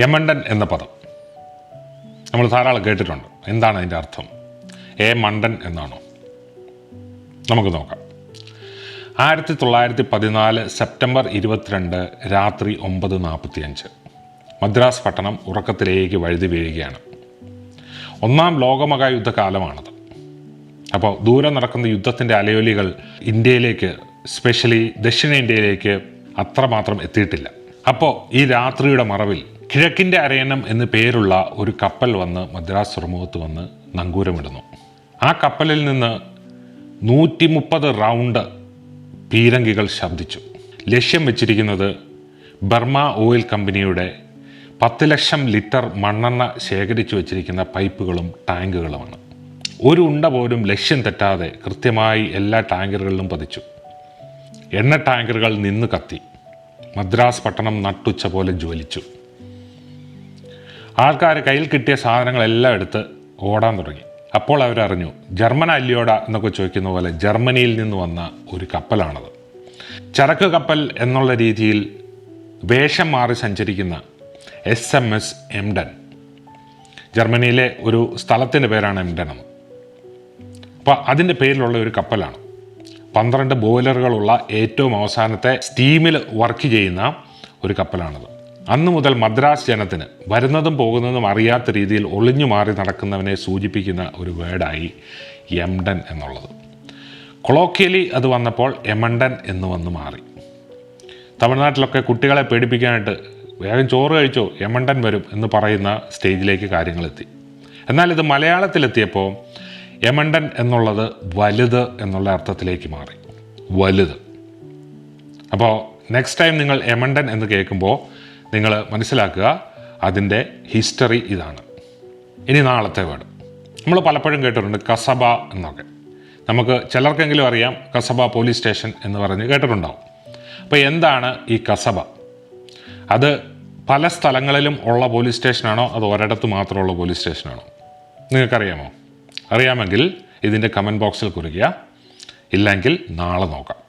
യമണ്ടൻ എന്ന പദം. നമ്മൾ ധാരാളം കേട്ടിട്ടുണ്ട്. എന്താണ് അതിന്റെ അർത്ഥം? എ മണ്ടൻ എന്നാണോ? നമുക്ക് നോക്കാം. ആയിരത്തി തൊള്ളായിരത്തി പതിനാല് സെപ്റ്റംബർ ഇരുപത്തിരണ്ട് രാത്രി ഒമ്പത് നാൽപ്പത്തി അഞ്ച് മദ്രാസ് പട്ടണം ഉറക്കത്തിലേക്ക് വഴുതി വീഴുകയാണ്. ഒന്നാം ലോകമഹായുദ്ധ കാലമാണത് അപ്പോൾ ദൂരെ നടക്കുന്ന യുദ്ധത്തിന്റെ അലയൊലികൾ ഇന്ത്യയിലേക്ക് സ്പെഷ്യലി ദക്ഷിണേന്ത്യയിലേക്ക് അത്രമാത്രം എത്തിയിട്ടില്ല. അപ്പോൾ ഈ രാത്രിയുടെ മറവിൽ കിഴക്കിന്റെ അരയണം എന്ന് പേരുള്ള ഒരു കപ്പൽ വന്ന് മദ്രാസ് തുറമുഖത്ത് വന്ന് നങ്കൂരമിടുന്നു. ആ കപ്പലിൽ നിന്ന് നൂറ്റി മുപ്പത് റൗണ്ട് പീരങ്കികൾ ശബ്ദിച്ചു. ലക്ഷ്യം വെച്ചിരിക്കുന്നത് ബർമ ഓയിൽ കമ്പനിയുടെ പത്ത് ലക്ഷം ലിറ്റർ മണ്ണെണ്ണ ശേഖരിച്ചു വച്ചിരിക്കുന്ന പൈപ്പുകളും ടാങ്കുകളുമാണ്. ഒരു ഉണ്ട പോലും ലക്ഷ്യം തെറ്റാതെ കൃത്യമായി എല്ലാ ടാങ്കറുകളിലും പതിച്ചു. എണ്ണ ടാങ്കറുകൾ നിന്ന് കത്തി. മദ്രാസ് പട്ടണം നട്ടുച്ച പോലെ ജ്വലിച്ചു. ആൾക്കാർ കയ്യിൽ കിട്ടിയ സാധനങ്ങളെല്ലാം എടുത്ത് ഓടാൻ തുടങ്ങി. അപ്പോൾ അവരറിഞ്ഞു ജർമ്മൻ അല്ലിയോട എന്നൊക്കെ ചോദിക്കുന്ന പോലെ ജർമ്മനിയിൽ നിന്ന് വന്ന ഒരു കപ്പലാണത്. ചരക്ക് കപ്പൽ എന്നുള്ള രീതിയിൽ വേഷം മാറി സഞ്ചരിക്കുന്ന എസ് എം എസ് എംഡൻ. ജർമ്മനിയിലെ ഒരു സ്ഥലത്തിന്റെ പേരാണ് എംഡൻ എന്ന്. അപ്പോൾ അതിന്റെ പേരിലുള്ള ഒരു കപ്പലാണ്. പന്ത്രണ്ട് ബോയിലറുകളുള്ള ഏറ്റവും അവസാനത്തെ സ്റ്റീമിൽ വർക്ക് ചെയ്യുന്ന ഒരു കപ്പലാണത്. അന്നു മുതൽ മദ്രാസ് ജനത്തിന് വരുന്നതും പോകുന്നതും അറിയാത്ത രീതിയിൽ ഒളിഞ്ഞു മാറി നടക്കുന്നവനെ സൂചിപ്പിക്കുന്ന ഒരു വേർഡായി എംഡൻ എന്നുള്ളത്. കൊളോക്കിയലി അത് വന്നപ്പോൾ എമണ്ടൻ എന്ന് വന്ന് മാറി. തമിഴ്നാട്ടിലൊക്കെ കുട്ടികളെ പേടിപ്പിക്കാനായിട്ട് വേഗം ചോറ് കഴിച്ചോ എമണ്ടൻ വരും എന്ന് പറയുന്ന സ്റ്റേജിലേക്ക് കാര്യങ്ങളെത്തി. എന്നാൽ ഇത് മലയാളത്തിലെത്തിയപ്പോൾ എമണ്ടൻ എന്നുള്ളത് വലുത് എന്നുള്ള അർത്ഥത്തിലേക്ക് മാറി. വലുത്. അപ്പോൾ നെക്സ്റ്റ് ടൈം നിങ്ങൾ എമണ്ടൻ എന്ന് കേൾക്കുമ്പോൾ നിങ്ങൾ മനസ്സിലാക്കുക അതിന്റെ ഹിസ്റ്ററി ഇതാണ്. ഇനി നാളത്തെ വേർഡ്. നമ്മൾ പലപ്പോഴും കേട്ടിട്ടുണ്ട് കസബ എന്നൊക്കെ. നമുക്ക് ചിലർക്കെങ്കിലും അറിയാം കസബ പോലീസ് സ്റ്റേഷൻ എന്ന് പറഞ്ഞ് കേട്ടിട്ടുണ്ടാവും. അപ്പോൾ എന്താണ് ഈ കസബ? അത് പല സ്ഥലങ്ങളിലും ഉള്ള പോലീസ് സ്റ്റേഷനാണോ അത് ഒരിടത്ത് മാത്രമുള്ള പോലീസ് സ്റ്റേഷനാണോ? നിങ്ങൾക്കറിയാമോ? അറിയാമെങ്കിൽ ഇതിന്റെ കമന്റ് ബോക്സിൽ കുറിക്കുക. ഇല്ലെങ്കിൽ നാളെ നോക്കാം.